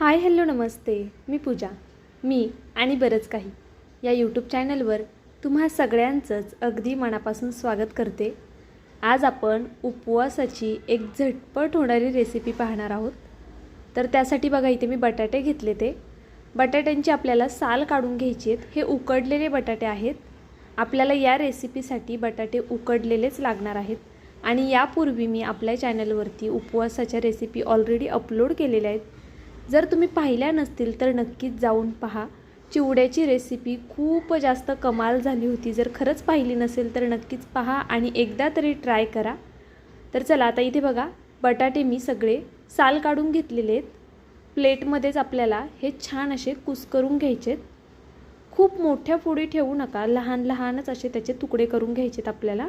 Hi hello नमस्ते. मी पूजा. मी आणि बरंच काही. या यूट्यूब चॅनलवर तुम्हा सगळ्यांचंच अगदी मनापासून स्वागत करते. आज आपण उपवासाची एक झटपट होणारी रेसिपी पाहणार आहोत. तर त्यासाठी बघा इथे मी बटाटे घेतले ते. बटाट्यांची आपल्याला साल काढून घ्यायची आहेत. हे उकडलेले बटाटे आहेत. आपल्याला या रेसिपीसाठी बटाटे उकडलेलेच लागणार आहेत. आणि यापूर्वी मी आपल्या चॅनलवरती उपवासाच्या रेसिपी ऑलरेडी अपलोड केलेल्या आहेत. जर तुम्ही पाहिल्या नसतील तर नक्कीच जाऊन पहा. चिवड्याची रेसिपी खूप जास्त कमाल झाली होती. जर खरंच पाहिली नसेल तर नक्कीच पहा आणि एकदा तरी ट्राय करा. तर चला आता इथे बघा. बटाटे मी सगळे साल काढून घेतलेले आहेत. प्लेटमध्येच आपल्याला हे छान असे कुस्करून घ्यायचे आहेत खूप मोठ्या फोडी ठेवू नका. लहान लहानच असे त्याचे तुकडे करून घ्यायचेत आपल्याला.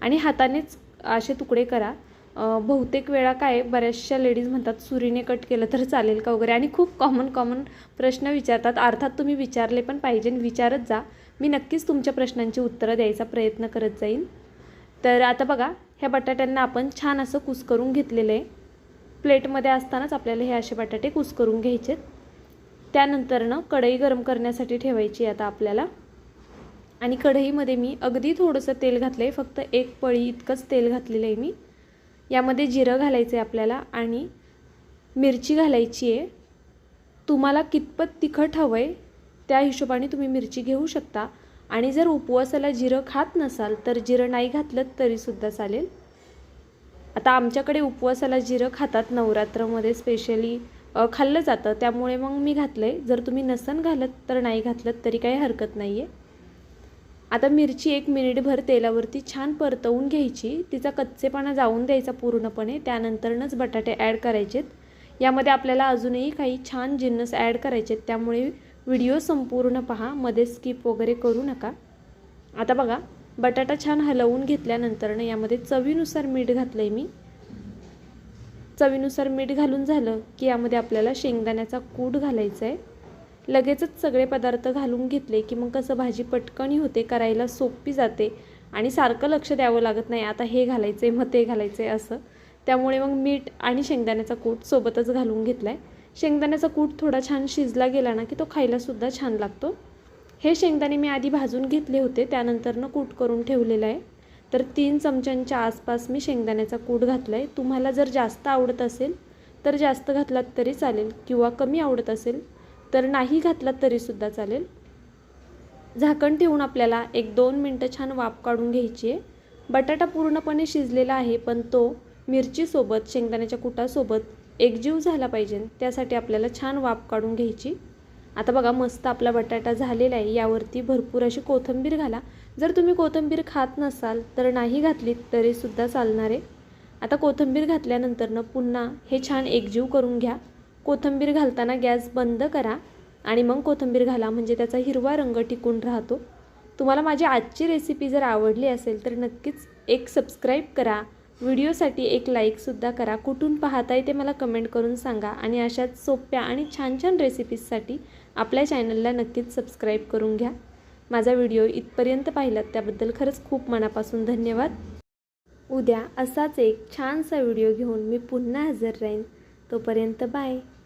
आणि हातानेच असे तुकडे करा. बहुतेक वेळा काय बऱ्याचशा लेडीज म्हणतात सुरीने कट केलं तर चालेल का वगैरे? आणि खूप कॉमन कॉमन प्रश्न विचारतात. अर्थात तुम्ही विचारले पण पाहिजे विचारत जा. मी नक्कीच तुमच्या प्रश्नांची उत्तरं द्यायचा प्रयत्न करत जाईन. तर आता बघा ह्या बटाट्यांना आपण छान असं कुस्करून घेतलेलं आहे. प्लेटमध्ये असतानाच आपल्याला हे असे बटाटे कुस्करून घ्यायचेत. त्यानंतरनं कढई गरम करण्यासाठी ठेवायची आता आपल्याला. आणि कढईमध्ये मी अगदी थोडंसं तेल घातलं आहे फक्त एक पळी इतकंच तेल घातलेलं आहे मी. यामध्ये जिरं घालायचं आहे आपल्याला आणि मिरची घालायची आहे. तुम्हाला कितपत तिखट हवं आहे त्या हिशोबाने तुम्ही मिरची घेऊ शकता. आणि जर उपवासाला जिरं खात नसाल तर जिरं नाही घातलं तरीसुद्धा चालेल. आता आमच्याकडे उपवासाला जिरं खातात नवरात्रमध्ये स्पेशली खाल्लं जातं. त्यामुळे मग मी घातलं आहे जर तुम्ही नसन घालत तर नाही घातलं तरी काही हरकत नाही आहे आता मिरची एक मिनिटभर तेलावरती छान परतवून घ्यायची. तिचा कच्चेपणा जाऊन द्यायचा पूर्णपणे. त्यानंतरनंच बटाटे ॲड करायचेत. यामध्ये आपल्याला अजूनही काही छान जिन्नस ॲड करायचे आहेत त्यामुळे व्हिडिओ संपूर्ण पहा. मध्ये स्किप वगैरे करू नका. आता बघा बटाटा छान हलवून घेतल्यानंतरनं यामध्ये चवीनुसार मीठ घातलं आहे मी. चवीनुसार मीठ घालून झालं की यामध्ये आपल्याला शेंगदाण्याचा कूट घालायचा आहे लगेचच सगळे पदार्थ घालून घेतले की मग कसं भाजी पटकणी होते करायला सोपी जाते आणि सारखं लक्ष द्यावं लागत नाही आता हे घालायचं आहे मग ते घालायचं आहे असं. त्यामुळे मग मीठ आणि शेंगदाण्याचा कूट सोबतच घालून घेतला आहे शेंगदाण्याचा कूट थोडा छान शिजला गेला ना की तो खायलासुद्धा छान लागतो. हे शेंगदाणे मी आधी भाजून घेतले होते त्यानंतरनं कूट करून ठेवलेलं आहे. तर तीन चमच्यांच्या आसपास मी शेंगदाण्याचा कूट घातला आहे तुम्हाला जर जास्त आवडत असेल तर जास्त घातलात तरी चालेल किंवा कमी आवडत असेल तर नाही घातलात तरीसुद्धा चालेल. झाकण ठेवून आपल्याला एक दोन मिनटं छान वाफ काढून घ्यायची आहे. बटाटा पूर्णपणे शिजलेला आहे पण तो मिरचीसोबत शेंगदाण्याच्या कुटासोबत एकजीव झाला पाहिजे. त्यासाठी आपल्याला छान वाफ काढून घ्यायची. आता बघा मस्त आपला बटाटा झालेला आहे. यावरती भरपूर अशी कोथिंबीर घाला. जर तुम्ही कोथिंबीर खात नसाल तर नाही घातलीत तरीसुद्धा चालणार आहे. आता कोथिंबीर घातल्यानंतरनं पुन्हा हे छान एकजीव करून घ्या. कोथिंबीर घालताना गॅस बंद करा आणि मग कोथिंबीर घाला. म्हणजे त्याचा हिरवा रंग टिकून राहतो. तुम्हाला माझी आजची रेसिपी जर आवडली असेल तर नक्कीच एक सबस्क्राईब करा. व्हिडिओसाठी एक लाईकसुद्धा करा. कुठून पाहताय ते मला कमेंट करून सांगा. आणि अशाच सोप्या आणि छान छान रेसिपीजसाठी आपल्या चॅनलला नक्कीच सबस्क्राईब करून घ्या. माझा व्हिडिओ इथपर्यंत पाहिलात त्याबद्दल खरंच खूप मनापासून धन्यवाद. उद्या असाच एक छानसा व्हिडिओ घेऊन मी पुन्हा हजर राहीन. तोपर्यंत bye